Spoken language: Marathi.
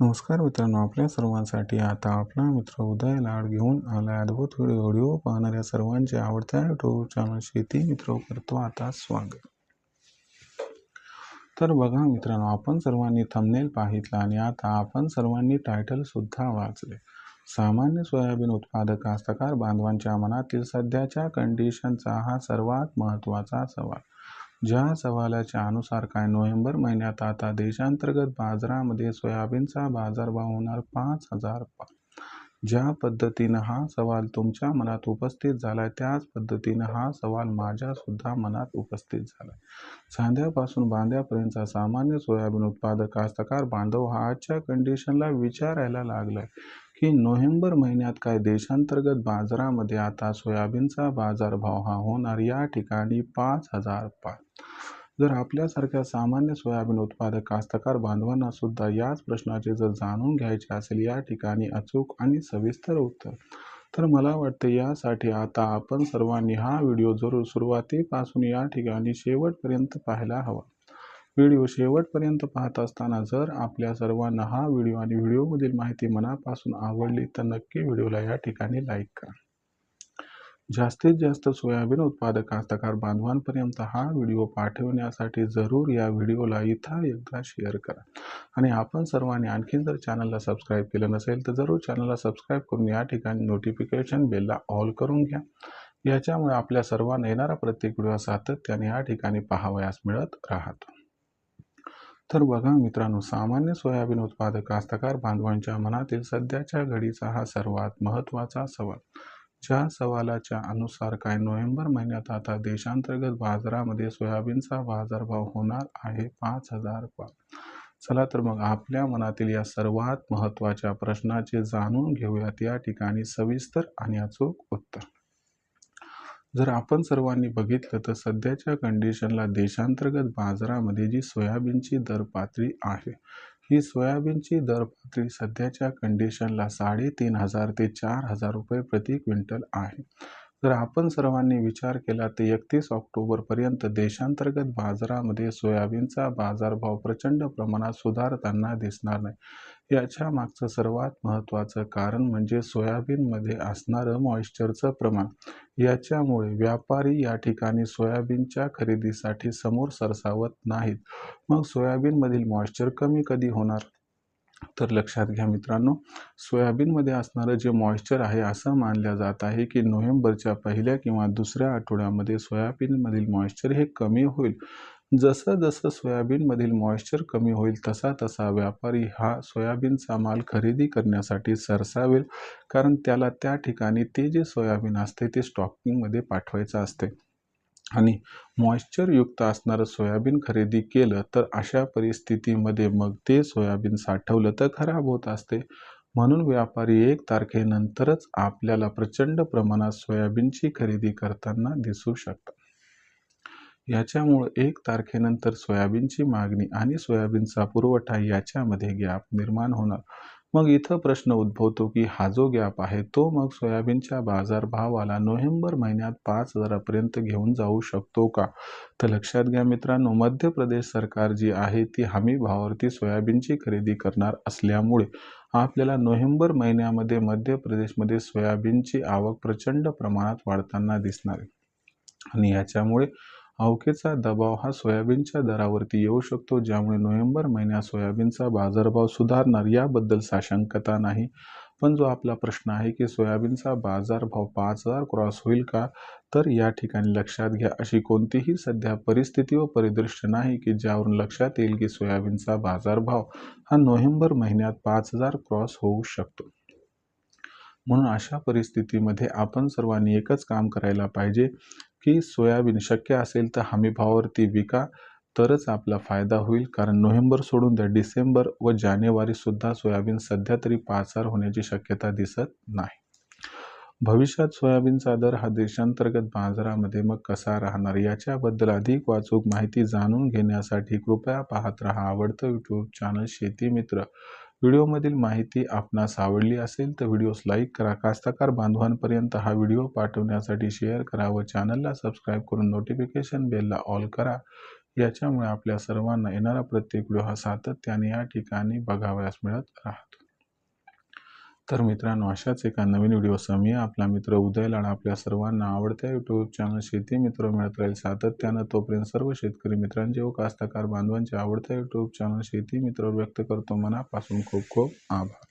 नमस्कार मित्रांनो आपल्या सर्वांसाठी आता आपला मित्र उदय लाड घेऊन आला अद्भुत व्हिडिओ व्हिडिओ पाहणाऱ्या सर्वांच्या आवडत्या युट्यूब चॅनल शेती मित्र करतो आता स्वागत. तर बघा मित्रांनो आपण सर्वांनी थंबनेल पाहितला आणि आता आपण सर्वांनी टायटल सुद्धा वाचले. सामान्य सोयाबीन उत्पादक कास्तकार बांधवांच्या मनातील सध्याच्या कंडिशनचा हा सर्वात महत्त्वाचा सवाल. ज्या सवालाच्या अनुसार काय नोव्हेंबर महिन्यात आता देशांतर्गत बाजारामध्ये सोयाबीनचा बाजारभाव होणार पाच हजार ज्या पद्धतीनं हा सवाल तुमच्या मनात उपस्थित झालाय त्याच पद्धतीनं हा सवाल माझ्यासुद्धा मनात उपस्थित झाला सांध्यापासून बांध्यापर्यंतचा सामान्य सोयाबीन उत्पादक कास्तकार बांधव हा आजच्या कंडिशनला विचारायला लागलाय. की नोव्हेंबर महिन्यात काय देशांतर्गत बाजारामध्ये आता सोयाबीनचा बाजारभाव हा होणार या ठिकाणी पाच हजार पाच. जर आपल्यासारख्या सामान्य सोयाबीन उत्पादक कास्तकार बांधवांना सुद्धा याच प्रश्नाचे जर जाणून घ्यायचे असेल या ठिकाणी अचूक आणि सविस्तर उत्तर तर मला वाटते यासाठी आता आपण सर्वांनी हा व्हिडिओ जरूर सुरुवातीपासून या ठिकाणी शेवटपर्यंत पाहायला हवा. व्हिडिओ शेवटपर्यंत पाहत असताना जर आपल्या सर्वांना हा व्हिडिओ आणि व्हिडिओमधील माहिती मनापासून आवडली तर नक्की व्हिडिओला या ठिकाणी लाईक करा. जास्तीत जास्त सोयाबीन उत्पादक कास्तकार बांधवांपर्यंत हा व्हिडिओ पाठवण्यासाठी जरूर या व्हिडिओला इथं एकदा शेअर करा. आणि आपण सर्वांनी आणखीन जर चॅनलला सबस्क्राईब केलं नसेल तर जरूर चॅनलला सबस्क्राईब करून या ठिकाणी नोटिफिकेशन बेलला ऑल करून घ्या. याच्यामुळे आपल्या सर्वांना येणारा प्रत्येक व्हिडिओ सातत्याने या ठिकाणी पाहावयास मिळत राहतो. तर बघा मित्रांनो सामान्य सोयाबीन उत्पादक कास्तकार बांधवांच्या मनातील सध्याच्या घडीचा हा सर्वात महत्त्वाचा सवाल. ज्या सवालाच्या अनुसार काय नोव्हेंबर महिन्यात आता देशांतर्गत बाजारामध्ये सोयाबीनचा बाजारभाव होणार आहे पाच हजार पाच चला तर मग आपल्या मनातील या सर्वात महत्त्वाच्या प्रश्नाचे जाणून घेऊयात. या ठिकाणी सविस्तर आणि अचूक उत्तर. जर आपण सर्वांनी बघितलं तर सध्याच्या कंडिशनला देशांतर्गत बाजारामध्ये जी सोयाबीनची दर पातळी आहे ही सोयाबीनची दर पातळी सध्याच्या कंडिशनला साडेतीन हजार ते चार हजार रुपये प्रति क्विंटल आहे. जर आपण सर्वांनी विचार केला तर एकतीस ऑक्टोबरपर्यंत देशांतर्गत बाजारामध्ये सोयाबीनचा बाजारभाव प्रचंड प्रमाणात सुधारताना दिसणार नाही. याच्या मागचं सर्वात महत्त्वाचं कारण म्हणजे सोयाबीनमध्ये असणारं मॉइश्चरचं प्रमाण. याच्यामुळे व्यापारी या ठिकाणी सोयाबीनच्या खरेदीसाठी समोर सरसावत नाहीत. मग सोयाबीनमधील मॉइश्चर कमी कधी होणार? तर लक्षात घ्या मित्रांनो सोयाबीनमध्ये असणारं जे मॉइश्चर आहे असं मानलं जात आहे की नोव्हेंबरच्या पहिल्या किंवा दुसऱ्या आठवड्यामध्ये सोयाबीनमधील मॉइश्चर हे कमी होईल. जसं जसं सोयाबीनमधील मॉइश्चर कमी होईल तसा तसा व्यापारी हा सोयाबीनचा माल खरेदी करण्यासाठी सरसावेल कारण त्याला त्या ठिकाणी ते जे सोयाबीन असते ते स्टॉकिंगमध्ये पाठवायचं असते. आणि मॉइश्चरयुक्त असणारं सोयाबीन खरेदी केलं तर अशा परिस्थितीमध्ये मग ते सोयाबीन साठवलं तर खराब होत असते. म्हणून व्यापारी एक तारखेनंतरच आपल्याला प्रचंड प्रमाणात सोयाबीनची खरेदी करताना दिसू शकतात. याच्यामुळे एक तारखेनंतर सोयाबीनची मागणी आणि सोयाबीनचा पुरवठा याच्यामध्ये गॅप निर्माण होणार. मग इथं प्रश्न उद्भवतो की हा जो गॅप आहे तो मग सोयाबीनच्या बाजारभावाला नोव्हेंबर महिन्यात पाच हजारापर्यंत घेऊन जाऊ शकतो का? तर लक्षात घ्या मित्रांनो मध्य प्रदेश सरकार जी आहे ती हमी भावावरती सोयाबीनची खरेदी करणार असल्यामुळे आपल्याला नोव्हेंबर महिन्यामध्ये मध्य प्रदेशमध्ये सोयाबीनची आवक प्रचंड प्रमाणात वाढताना दिसणार आहे. आणि याच्यामुळे अवकेचा दबाव हा सोयाबीनच्या दरावरती येऊ शकतो ज्यामुळे नोव्हेंबर महिन्यात सोयाबीनचा बाजारभाव सुधारणार याबद्दल साशंकता नाही. पण जो आपला प्रश्न आहे की सोयाबीनचा बाजारभाव पाच हजार क्रॉस होईल का तर या ठिकाणी लक्षात घ्या. अशी कोणतीही सध्या परिस्थिती व परिदृश्य नाही की ज्यावरून लक्षात येईल की सोयाबीनचा बाजारभाव हा नोव्हेंबर महिन्यात पाच हजार क्रॉस होऊ शकतो. म्हणून अशा परिस्थितीमध्ये आपण सर्वांनी एकच काम करायला पाहिजे की सोयाबीन शक्य असेल तर हमीभावावरती विका तरच आपला फायदा होईल. कारण नोव्हेंबर सोडून द्या डिसेंबर व जानेवारीसुद्धा सोयाबीन सध्या तरी पाचार होण्याची शक्यता दिसत नाही. भविष्यात सोयाबीनचा दर हा देशांतर्गत बाजारामध्ये मग कसा राहणार याच्याबद्दल अधिक वाचूक माहिती जाणून घेण्यासाठी कृपया पाहत रहा आवडतं यूट्यूब चॅनल शेती मित्र. व्हिडिओमधील माहिती आपणास आवडली असेल तर व्हिडिओस लाईक करा. कास्तकार बांधवांपर्यंत हा व्हिडिओ पाठवण्यासाठी शेअर करा व चॅनलला सबस्क्राईब करून नोटिफिकेशन बेलला ऑल करा. याच्यामुळे आपल्या सर्वांना येणारा प्रत्येक व्हिडिओ हा सातत्याने या ठिकाणी बघावयास मिळत राहतो. तर मित्रांनो अशाच एका नवीन व्हिडिओसह मी आपला मित्र उदय लाड आपल्या सर्वांना आवडत्या यूट्यूब चॅनल शेती मित्र मिळत राहील सातत्यानं. तोपर्यंत सर्व शेतकरी मित्रांचे व कास्तकार बांधवांचे आवडत्या यूट्यूब चॅनल शेती मित्र व्यक्त करतो. मनापासून खूप खूप आभार.